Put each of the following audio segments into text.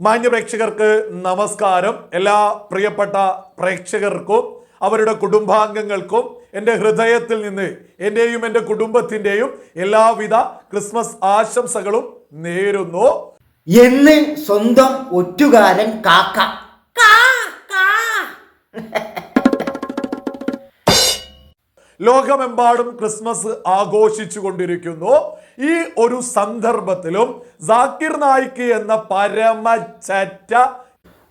മാന്യ പ്രേക്ഷകർക്ക് നമസ്കാരം. എല്ലാ പ്രിയപ്പെട്ട പ്രേക്ഷകർക്കും അവരുടെ കുടുംബാംഗങ്ങൾക്കും എന്റെ ഹൃദയത്തിൽ നിന്ന് എന്റെയും എന്റെ കുടുംബത്തിന്റെയും എല്ലാവിധ ക്രിസ്മസ് ആശംസകളും നേരുന്നു. എന്ന് സ്വന്തം ഒറ്റുകാരൻ കാക്ക. കാ, കാ. ലോകമെമ്പാടും ക്രിസ്മസ് ആഘോഷിച്ചു കൊണ്ടിരിക്കുന്നു ഈ ഒരു സന്ദർഭത്തിലും ജാക്കിർ നായിക്ക് എന്ന പരമചറ്റ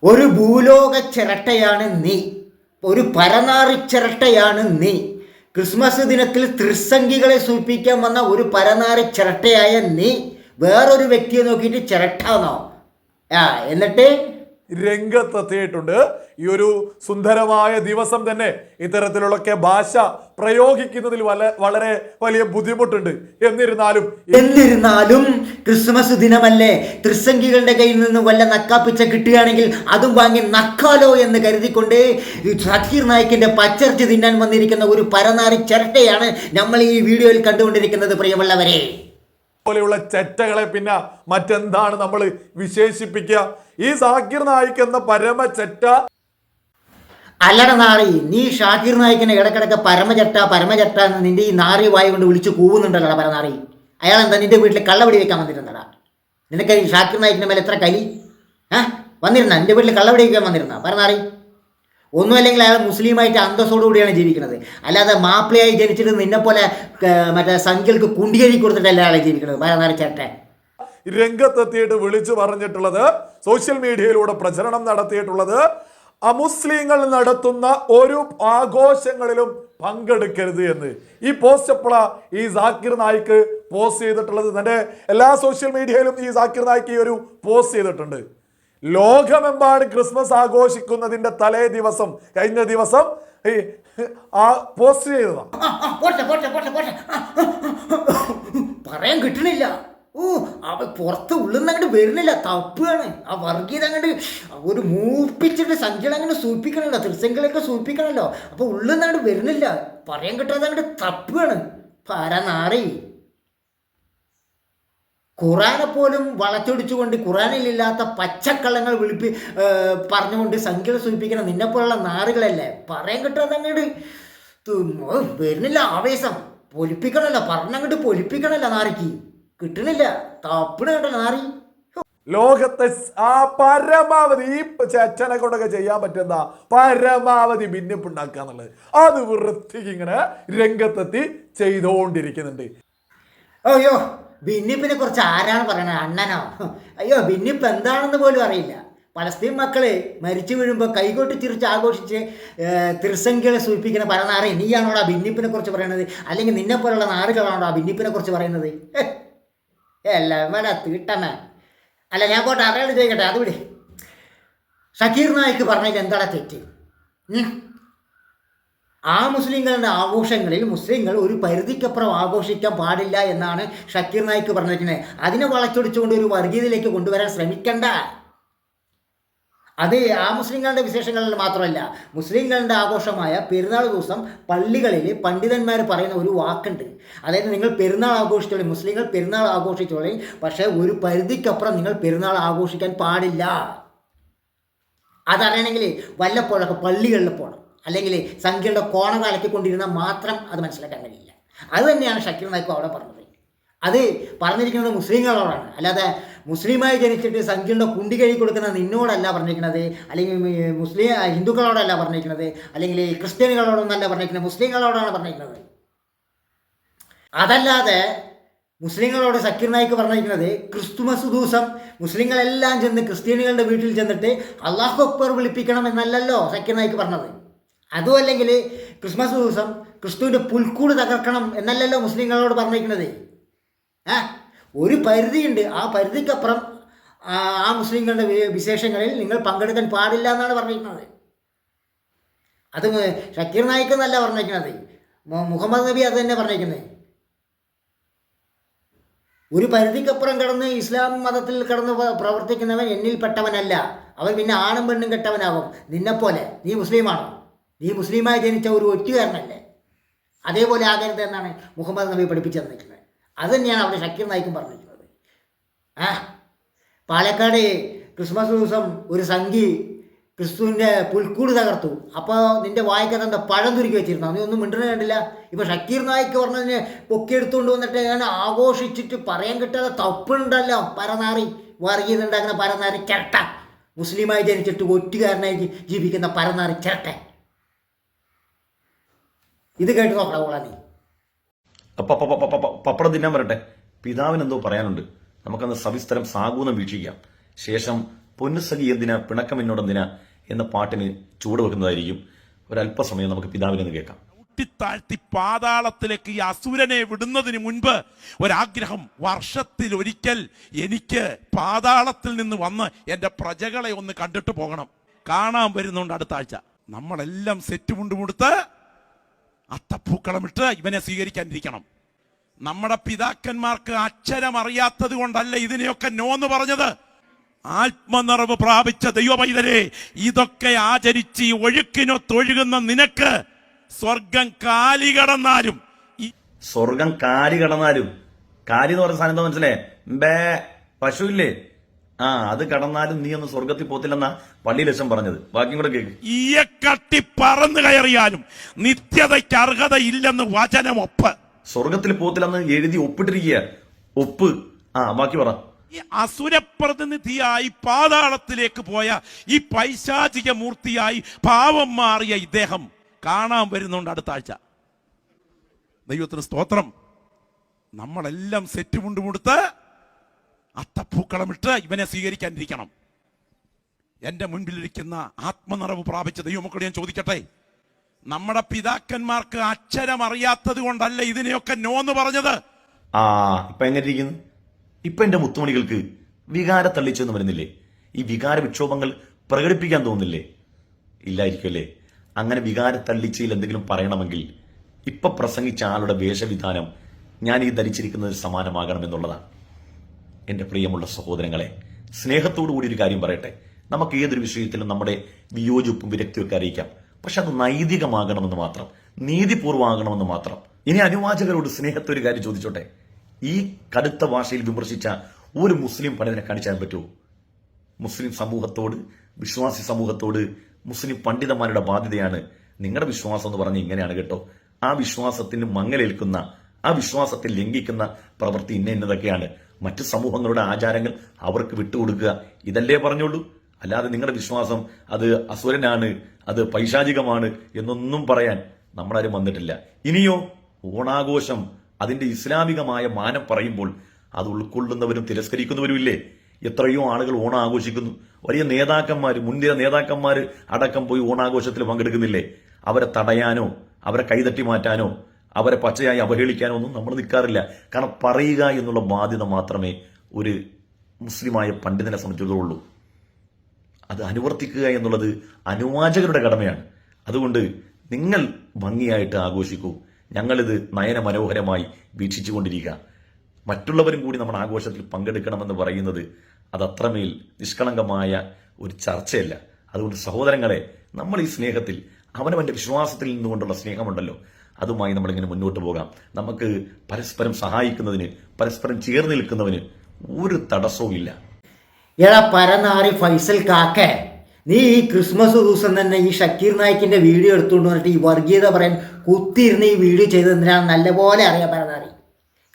ഒരു ഭൂലോക ചിരട്ടയാണ് നീ. ഒരു പരനാറി ചിരട്ടയാണ് നീ. ക്രിസ്മസ് ദിനത്തിൽ ത്രിസംഖികളെ സൂചിപ്പിക്കാൻ വന്ന ഒരു പരനാറി ചിരട്ടയായ നീ വേറൊരു വ്യക്തിയെ നോക്കിയിട്ട് ചിരട്ടാന്നോ? ആ എന്നിട്ട് രംഗത്തെത്തിയിട്ടുണ്ട്. ഈ ഒരു സുന്ദരമായ ദിവസം തന്നെ ഇത്തരത്തിലുള്ളൊക്കെ ഭാഷ പ്രയോഗിക്കുന്നതിൽ വളരെ വലിയ ബുദ്ധിമുട്ടുണ്ട്. എന്നിരുന്നാലും എന്നിരുന്നാലും ക്രിസ്മസ് ദിനമല്ലേ? ത്രിസംഖികളുടെ കയ്യിൽ നിന്ന് വല്ല നക്കാപ്പിച്ച കിട്ടുകയാണെങ്കിൽ അതും വാങ്ങി നക്കാലോ എന്ന് കരുതിക്കൊണ്ട് സഖീർ നായിക്കിന്റെ പച്ചർച്ച തിന്നാൻ വന്നിരിക്കുന്ന ഒരു പരനാറി ചിരട്ടയാണ് നമ്മൾ ഈ വീഡിയോയിൽ കണ്ടുകൊണ്ടിരിക്കുന്നത് പ്രിയമുള്ളവരെ. പോലെയുള്ള ചെറ്റകളെ പിന്നെ മറ്റെന്താണ് നമ്മൾ വിശേഷിപ്പിക്കുക? ഈ സാക്കിർ നായിക്ക് എന്ന പരമ ചെറ്റ അല്ലട നാറി നീ ഷാക്കിർ നായിക്കിനെ ഇടക്കിടക്ക് പരമചട്ട പരമചട്ട എന്ന് നിന്റെ ഈ നാറി വായി കൊണ്ട് വിളിച്ച് കൂവുന്നുണ്ടല്ലോ പരനാറി. അയാൾ എന്താ നിന്റെ വീട്ടിൽ കള്ളവടി വെക്കാൻ വന്നിരുന്നടാ? നിനക്ക് ഷാക്കിർ നായിക്കിന്റെ മേലെ എത്ര കലി? ആ വന്നിരുന്ന? നിന്റെ വീട്ടിൽ കള്ളവടി വെക്കാൻ വന്നിരുന്ന? പരനാറി ഒന്നുമല്ലെങ്കിൽ അയാൾ മുസ്ലിമായിട്ട് അന്തസ്സോടുകൂടിയാണ് ജീവിക്കുന്നത്. അല്ലാതെ മാപ്പിളയായി ജനിച്ചിട്ട് നിന്നെപ്പോലെ പോലെ മറ്റേ സംഖ്യകൾക്ക് കുണ്ടികഴി കൊടുത്തിട്ടല്ല അയാളെ ജീവിക്കുന്നത്. പരനാറി ചേട്ടൻ രംഗത്തെത്തിയിട്ട് വിളിച്ചു പറഞ്ഞിട്ടുള്ളത് സോഷ്യൽ മീഡിയയിലൂടെ പ്രചരണം നടത്തിയിട്ടുള്ളത് അമുസ്ലിങ്ങൾ നടത്തുന്ന ഒരു ആഘോഷങ്ങളിലും പങ്കെടുക്കരുത് എന്ന്. ഈ പോസ്റ്റ് എപ്പോഴാ ഈ സാക്കിർ നായിക്ക് പോസ്റ്റ് ചെയ്തിട്ടുള്ളത്? തന്റെ എല്ലാ സോഷ്യൽ മീഡിയയിലും ഈ സാക്കിർ നായിക്ക് ഈ ഒരു പോസ്റ്റ് ചെയ്തിട്ടുണ്ട്. ലോകമെമ്പാടും ക്രിസ്മസ് ആഘോഷിക്കുന്നതിന്റെ തലേ ദിവസം കഴിഞ്ഞ ദിവസം ഈ ആ പോസ്റ്റ് ചെയ്തതാണ്. പറയാൻ കിട്ടണില്ല. ഓ അവ പുറത്ത് ഉള്ളുന്ന് അങ്ങോട്ട് വരുന്നില്ല. തപ്പുകയാണ് ആ വർഗീയത അങ്ങോട്ട് ഒരു മൂപ്പിച്ചിട്ട് സംഖ്യകൾ അങ്ങനെ സൂപ്പിക്കണല്ലോ ത്രിസംഖ്യകളൊക്കെ സൂപ്പിക്കണല്ലോ അപ്പൊ ഉള്ളുന്ന് അങ്ങോട്ട് വരുന്നില്ല. പറയാൻ കിട്ടാതെ അങ്ങോട്ട് തപ്പുകയാണ് പരനാറി ഖുറാനെ പോലും വളച്ചൊടിച്ചുകൊണ്ട് ഖുറാനിലില്ലാത്ത പച്ചക്കള്ളങ്ങൾ വിളിപ്പി പറഞ്ഞുകൊണ്ട് സംഖ്യകൾ സൂചിപ്പിക്കുന്ന നിന്നെപ്പോലുള്ള നാറുകളല്ലേ? പറയാൻ കിട്ടാതെ അങ്ങോട്ട് വരുന്നില്ല ആവേശം. പൊലിപ്പിക്കണല്ലോ പറഞ്ഞങ്ങോട്ട് പൊലിപ്പിക്കണല്ലോ നാറിക്ക്. കിട്ടണില്ല. തപ്പിണ കേട്ടോ നാറി. ലോകത്തെ ആ പരമാവധി ഈ ചേച്ചനെ കൊണ്ടൊക്കെ ചെയ്യാൻ പറ്റുന്ന പരമാവധി ഭിന്നിപ്പുണ്ടാക്കുക എന്നുള്ളത്. അത് വൃത്തിക്ക് ഇങ്ങനെ രംഗത്തെത്തി ചെയ്തുകൊണ്ടിരിക്കുന്നുണ്ട് അയ്യോ ഭിന്നിപ്പിനെ കുറിച്ച് ആരാണ് പറയണത്? അണ്ണനോ? അയ്യോ ഭിന്നിപ്പ് എന്താണെന്ന് പോലും അറിയില്ല. പലസ്തീൻ മക്കളെ മരിച്ചു വീഴുമ്പോൾ കൈകൊട്ടി ചിരിച്ച് ആഘോഷിച്ച് തിരുസംഖ്യകളെ സൂചിപ്പിക്കുന്ന പല നീയാണോ നീയാണോടാ ഭിന്നിപ്പിനെ കുറിച്ച് പറയണത്? അല്ലെങ്കിൽ നിന്നെ പോലുള്ള നാറുകളാണോടാ ഭിന്നിപ്പിനെ കുറിച്ച് പറയുന്നത്? എല്ലാം വേണ്ട തീട്ടമേ അല്ല ഞാൻ പോട്ടെ അറിയാതെ ചോദിക്കട്ടെ അത് വിട് ഷക്കീർ നായിക്ക് പറഞ്ഞതിൽ എന്താടാ തെറ്റ്? ആ മുസ്ലിങ്ങളുടെ ആഘോഷങ്ങളിൽ മുസ്ലിങ്ങൾ ഒരു പരിധിക്കപ്പുറം ആഘോഷിക്കാൻ പാടില്ല എന്നാണ് ഷക്കീർ നായിക്ക് പറഞ്ഞിരിക്കുന്നത്. അതിനെ വളച്ചൊടിച്ചുകൊണ്ട് ഒരു വർഗീയതയിലേക്ക് കൊണ്ടുവരാൻ ശ്രമിക്കണ്ട. അത് ആ മുസ്ലിങ്ങളുടെ വിശേഷങ്ങളിൽ മാത്രമല്ല മുസ്ലിങ്ങളുടെ ആഘോഷമായ പെരുന്നാൾ ദിവസം പള്ളികളിൽ പണ്ഡിതന്മാർ പറയുന്ന ഒരു വാക്കുണ്ട്. അതായത് നിങ്ങൾ പെരുന്നാൾ ആഘോഷിച്ചോളി മുസ്ലിങ്ങൾ പെരുന്നാൾ ആഘോഷിച്ചോളി പക്ഷേ ഒരു പരിധിക്കപ്പുറം നിങ്ങൾ പെരുന്നാൾ ആഘോഷിക്കാൻ പാടില്ല. അതറിയണമെങ്കിൽ വല്ലപ്പോഴൊക്കെ പള്ളികളിൽ പോകണം അല്ലെങ്കിൽ സംഖ്യയുടെ കോണ അലക്കിക്കൊണ്ടിരുന്നാൽ മാത്രം അത് മനസ്സിലാക്കാൻ കഴിയില്ല. അത് തന്നെയാണ് ഷക്കീർ നായിക്കും അവിടെ പറഞ്ഞത്. അത് പറഞ്ഞിരിക്കുന്നത് മുസ്ലിങ്ങളോടാണ്. അല്ലാതെ മുസ്ലിമായി ജനിച്ചിട്ട് സംഖ്യയുടെ കുണ്ടി കഴുകി കൊടുക്കുന്ന നിന്നോടല്ല പറഞ്ഞിരിക്കുന്നത്. അല്ലെങ്കിൽ മുസ്ലിം ഹിന്ദുക്കളോടല്ല പറഞ്ഞിരിക്കുന്നത്. അല്ലെങ്കിൽ ക്രിസ്ത്യാനികളോടൊന്നല്ല പറഞ്ഞിരിക്കുന്നത്. മുസ്ലിങ്ങളോടാണ് പറഞ്ഞിരിക്കുന്നത്. അതല്ലാതെ മുസ്ലിങ്ങളോട് സക്കീർ നായിക്ക് പറഞ്ഞിരിക്കുന്നത് ക്രിസ്തുമസ് ദിവസം മുസ്ലിങ്ങളെല്ലാം ചെന്ന് ക്രിസ്ത്യാനികളുടെ വീട്ടിൽ ചെന്നിട്ട് അള്ളാഹു അക്ബർ വിളിപ്പിക്കണം എന്നല്ലല്ലോ സക്കീർ നായിക്ക് പറഞ്ഞത്. അതും അല്ലെങ്കിൽ ക്രിസ്മസ് ദിവസം ക്രിസ്തുവിന്റെ പുൽക്കൂട് തകർക്കണം എന്നല്ലല്ലോ മുസ്ലിങ്ങളോട് പറഞ്ഞിരിക്കുന്നത്. ആ ഒരു പരിധിയുണ്ട്. ആ പരിധിക്കപ്പുറം ആ മുസ്ലിങ്ങളുടെ വിശേഷങ്ങളിൽ നിങ്ങൾ പങ്കെടുക്കാൻ പാടില്ല എന്നാണ് പറഞ്ഞിരിക്കുന്നത്. അത് ഷക്കീർ നായിക്ക് എന്നല്ല പറഞ്ഞിരിക്കുന്നത്. മുഹമ്മദ് നബി അത് തന്നെ പറഞ്ഞിരിക്കുന്നത്. ഒരു പരിധിക്കപ്പുറം കടന്ന് ഇസ്ലാം മതത്തിൽ കടന്ന് പ്ര- പ്രവർത്തിക്കുന്നവൻ എന്നിൽപ്പെട്ടവനല്ല. അവൻ പിന്നെ ആണും പെണ്ണും കെട്ടവനാകും നിന്നെപ്പോലെ. നീ മുസ്ലിമാണോ? നീ മുസ്ലിമായി ജനിച്ച ഒരു ഒറ്റുകാരനല്ലേ? അതേപോലെ ആകരുത് എന്നാണ് മുഹമ്മദ് നബി പഠിപ്പിച്ചു തന്നിരിക്കുന്നത്. അത് തന്നെയാണ് അവിടെ ഷക്കീർ നായിക്കും പറഞ്ഞിരിക്കുന്നത്. ആ പാലക്കാട് ക്രിസ്മസ് ദിവസം ഒരു സംഘി ക്രിസ്തുവിന്റെ പുൽക്കൂട് തകർത്തു. അപ്പോൾ നിന്റെ വായിക്കത്ത് എന്താ പഴം തുരുക്കി വെച്ചിരുന്നു? നീ ഒന്നും മിണ്ടുന്ന കണ്ടില്ല. ഇപ്പോൾ ഷക്കീർ നായിക്ക് പറഞ്ഞതിന് പൊക്കിയെടുത്തുകൊണ്ട് വന്നിട്ട് ഞാൻ ആഘോഷിച്ചിട്ട് പറയാൻ കിട്ടാതെ തപ്പുണ്ടല്ലോ പരനാറി. വർഗീയതുണ്ടാക്കുന്ന പരനാറി ചിരട്ട. മുസ്ലിമായി ജനിച്ചിട്ട് ഒറ്റുകാരനായി ജീവിക്കുന്ന പരനാറി ചിരട്ട. ഇത് കേട്ട് നോക്കണം കൂടാനി പപ്പടം തിന്നാൻ വരട്ടെ. പിതാവിന് എന്തോ പറയാനുണ്ട്. നമുക്കന്ന് സവിസ്തരം സാഗൂനം വീക്ഷിക്കാം. ശേഷം പൊന്നുസഖി എന്തിനാ പിണക്കം എന്നോടെന്തിനാ എന്ന പാട്ടിന് ചൂട് വെക്കുന്നതായിരിക്കും. ഒരല്പസമയം നമുക്ക് പിതാവിനെന്ന് കേൾക്കാം. ഊട്ടിത്താഴ്ത്തി പാതാളത്തിലേക്ക് ഈ അസുരനെ വിടുന്നതിന് മുൻപ് ഒരാഗ്രഹം വർഷത്തിൽ ഒരിക്കൽ എനിക്ക് പാതാളത്തിൽ നിന്ന് വന്ന് എന്റെ പ്രജകളെ ഒന്ന് കണ്ടിട്ട് പോകണം. കാണാൻ വരുന്നുണ്ട് അടുത്ത ആഴ്ച. നമ്മളെല്ലാം സെറ്റ് മുണ്ടുമുടുത്ത് അത്തപ്പൂക്കളമിട്ട് ഇവനെ സ്വീകരിക്കാനിരിക്കണം. നമ്മുടെ പിതാക്കന്മാർക്ക് അക്ഷരം അറിയാത്തത് കൊണ്ടല്ല ഇതിനെയൊക്കെ നോ എന്ന് പറഞ്ഞത്. ആത്മനിറവ് പ്രാപിച്ച ദൈവമൈതരെ ഇതൊക്കെ ആചരിച്ച് ഒഴുക്കിനൊത്തൊഴുകുന്ന നിനക്ക് സ്വർഗം കാലി കടന്നാലും. സ്വർഗം കാലി കടന്നാലും. കാലി എന്ന് പറഞ്ഞ സാധനം മനസ്സിലേ ബേ പശു ഇല്ലേ ആ അത് കടന്നാലും നീ ഒന്ന് സ്വർഗത്തിൽ പോത്തില്ലെന്നാ പള്ളി ലക്ഷം പറഞ്ഞത്. ബാക്കിയും കൂടെ കേക്ക്. ഈയെ കട്ടി പറന്നു കയറിയാലും നിത്യതയ്ക്ക് അർഹതയില്ലെന്ന് ഒപ്പ് സ്വർഗത്തിൽ പോത്തില്ലെന്ന് എഴുതി ഒപ്പിട്ടിരിക്കുക. ഒപ്പ്. ആ ബാക്കി പറ. ഈ അസുരപ്രതിനിധിയായി പാതാളത്തിലേക്ക് പോയ ഈ പൈശാചിക മൂർത്തിയായി പാവം മാറിയ ഇദ്ദേഹം കാണാൻ വരുന്നുണ്ട് അടുത്ത ആഴ്ച. ദൈവത്തിന് സ്തോത്രം. നമ്മളെല്ലാം സെറ്റ് മുണ്ടുമുടുത്ത് അത്തപ്പൂക്കളമിട്ട് ഇവനെ സ്വീകരിക്കാനിരിക്കണം. എന്റെ മുൻപിലിരിക്കുന്ന ആത്മനിറവ് പ്രാപിച്ച ദൈവമക്കളോട് ഞാൻ ചോദിക്കട്ടെ? നമ്മുടെ പിതാക്കന്മാർക്ക് അക്ഷരം അറിയാത്തത് കൊണ്ടല്ല ഇതിനെയൊക്കെ നോ എന്ന് പറഞ്ഞത്? ആ ഇപ്പൊ എങ്ങനെ ഇരിക്കുന്നു ഇപ്പൊ എന്റെ മുത്തുമണികൾക്ക് വികാര തള്ളിച്ചെന്ന് വരുന്നില്ലേ? ഈ വികാര വിക്ഷോഭങ്ങൾ പ്രകടിപ്പിക്കാൻ തോന്നുന്നില്ലേ? ഇല്ലായിരിക്കുമല്ലേ? അങ്ങനെ വികാര തള്ളിച്ചയിൽ എന്തെങ്കിലും പറയണമെങ്കിൽ ഇപ്പൊ പ്രസംഗിച്ച ആളുടെ വേഷവിധാനം ഞാൻ ഈ ധരിച്ചിരിക്കുന്നതിന് സമാനമാകണം എന്റെ പ്രിയമുള്ള സഹോദരങ്ങളെ സ്നേഹത്തോടു കൂടി ഒരു കാര്യം പറയട്ടെ. നമുക്ക് ഏതൊരു വിഷയത്തിലും നമ്മുടെ വിയോജിപ്പും വിരക്തിയൊക്കെ അറിയിക്കാം. പക്ഷെ അത് നൈതികമാകണമെന്ന് മാത്രം നീതിപൂർവമാകണമെന്ന് മാത്രം. ഇനി അനുവാചകരോട് സ്നേഹത്തെ ഒരു കാര്യം ചോദിച്ചോട്ടെ. ഈ കടുത്ത ഭാഷയിൽ വിമർശിച്ച ഒരു മുസ്ലിം പണ്ഡിതനെ കാണിച്ചാൻ പറ്റുമോ? മുസ്ലിം സമൂഹത്തോട് വിശ്വാസി സമൂഹത്തോട് മുസ്ലിം പണ്ഡിതന്മാരുടെ ബാധ്യതയാണ് നിങ്ങളുടെ വിശ്വാസം എന്ന് പറഞ്ഞ് ഇങ്ങനെയാണ് കേട്ടോ. ആ വിശ്വാസത്തിന് മങ്ങലേൽക്കുന്ന ആ വിശ്വാസത്തെ ലംഘിക്കുന്ന പ്രവൃത്തി ഇന്ന ഇന്നതൊക്കെയാണ്. മറ്റ് സമൂഹങ്ങളുടെ ആചാരങ്ങൾ അവർക്ക് വിട്ടുകൊടുക്കുക. ഇതല്ലേ പറഞ്ഞോളൂ അല്ലാതെ നിങ്ങളുടെ വിശ്വാസം അത് അസുരനാണ് അത് പൈശാചികമാണ് എന്നൊന്നും പറയാൻ നമ്മളാരും വന്നിട്ടില്ല. ഇനിയോ ഓണാഘോഷം അതിന്റെ ഇസ്ലാമികമായ മാനം പറയുമ്പോൾ അത് ഉൾക്കൊള്ളുന്നവരും തിരസ്കരിക്കുന്നവരും ഇല്ലേ എത്രയോ ആളുകൾ ഓണം ആഘോഷിക്കുന്നു വലിയ നേതാക്കന്മാർ മുൻനിര നേതാക്കന്മാർ അടക്കം പോയി ഓണാഘോഷത്തിൽ പങ്കെടുക്കുന്നില്ലേ? അവരെ തടയാനോ അവരെ കൈതട്ടി മാറ്റാനോ അവരെ പച്ചയായി അവഹേളിക്കാനൊന്നും നമ്മൾ നിൽക്കാറില്ല. കാരണം പറയുക എന്നുള്ള ബാധ്യത മാത്രമേ ഒരു മുസ്ലിമായ പണ്ഡിതനെ സംബന്ധിച്ചിടത്തോളൂ അത് അനുവർത്തിക്കുക എന്നുള്ളത് അനുവാചകരുടെ കടമയാണ്. അതുകൊണ്ട് നിങ്ങൾ ഭംഗിയായിട്ട് ആഘോഷിക്കൂ. ഞങ്ങളിത് നയന മനോഹരമായി വീക്ഷിച്ചുകൊണ്ടിരിക്കുക. മറ്റുള്ളവരും കൂടി നമ്മുടെ ആഘോഷത്തിൽ പങ്കെടുക്കണമെന്ന് പറയുന്നത് അത് അത്രമേൽ നിഷ്കളങ്കമായ ഒരു ചർച്ചയല്ല. അതുകൊണ്ട് സഹോദരങ്ങളെ നമ്മൾ ഈ സ്നേഹത്തിൽ അവനവന്റെ വിശ്വാസത്തിൽ നിന്നുകൊണ്ടുള്ള സ്നേഹമുണ്ടല്ലോ. അതുമായി നമ്മളിങ്ങനെ മുന്നോട്ട് പോകാം. നമുക്ക് പരസ്പരം സഹായിക്കുന്നതിന് പരസ്പരം ചേർന്ന് നിൽക്കുന്നതിന് ഒരു തടസ്സവും ഇല്ല. എടാ പരനാറി ഫൈസൽ കാക്ക നീ ഈ ക്രിസ്മസ് ദിവസം തന്നെ ഈ ഷക്കീർ നായിക്കിന്റെ വീഡിയോ എടുത്തുകൊണ്ട് വന്നിട്ട് ഈ വർഗീയത പറയാൻ കുത്തിയിരുന്ന് ഈ വീഡിയോ ചെയ്തതെന്തിനാണ് നല്ലപോലെ അറിയാം പരനാറി.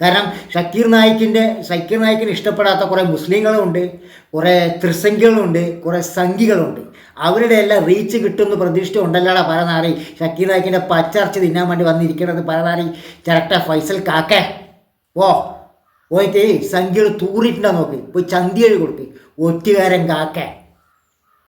കാരണം ഷക്കീർ നായിക്കിന്റെ ഷക്കീർ നായിക്കിന് ഇഷ്ടപ്പെടാത്ത കുറേ മുസ്ലിങ്ങളുണ്ട് കുറേ ത്രിസംഖ്യകളുണ്ട് കുറേ സംഖികളുണ്ട് അവരുടെ എല്ലാം റീച്ച് കിട്ടുമെന്ന് പ്രതീക്ഷിച്ചുണ്ടല്ലോടാ പരനാറി. ഷക്കീർ നായിക്കിന്റെ പച്ചർച്ച് തിന്നാൻ വേണ്ടി വന്നിരിക്കുന്നത് പരനാറി. ചിരട്ട ഫൈസൽ കാക്ക. ഓ പോയിട്ട് സംഖ്യകൾ തൂറിയിട്ടുണ്ടാ നോക്ക്. പോയി ചന്തി എഴുതി കൊടുക്ക്. ഒറ്റുകാരൻ കാക്ക.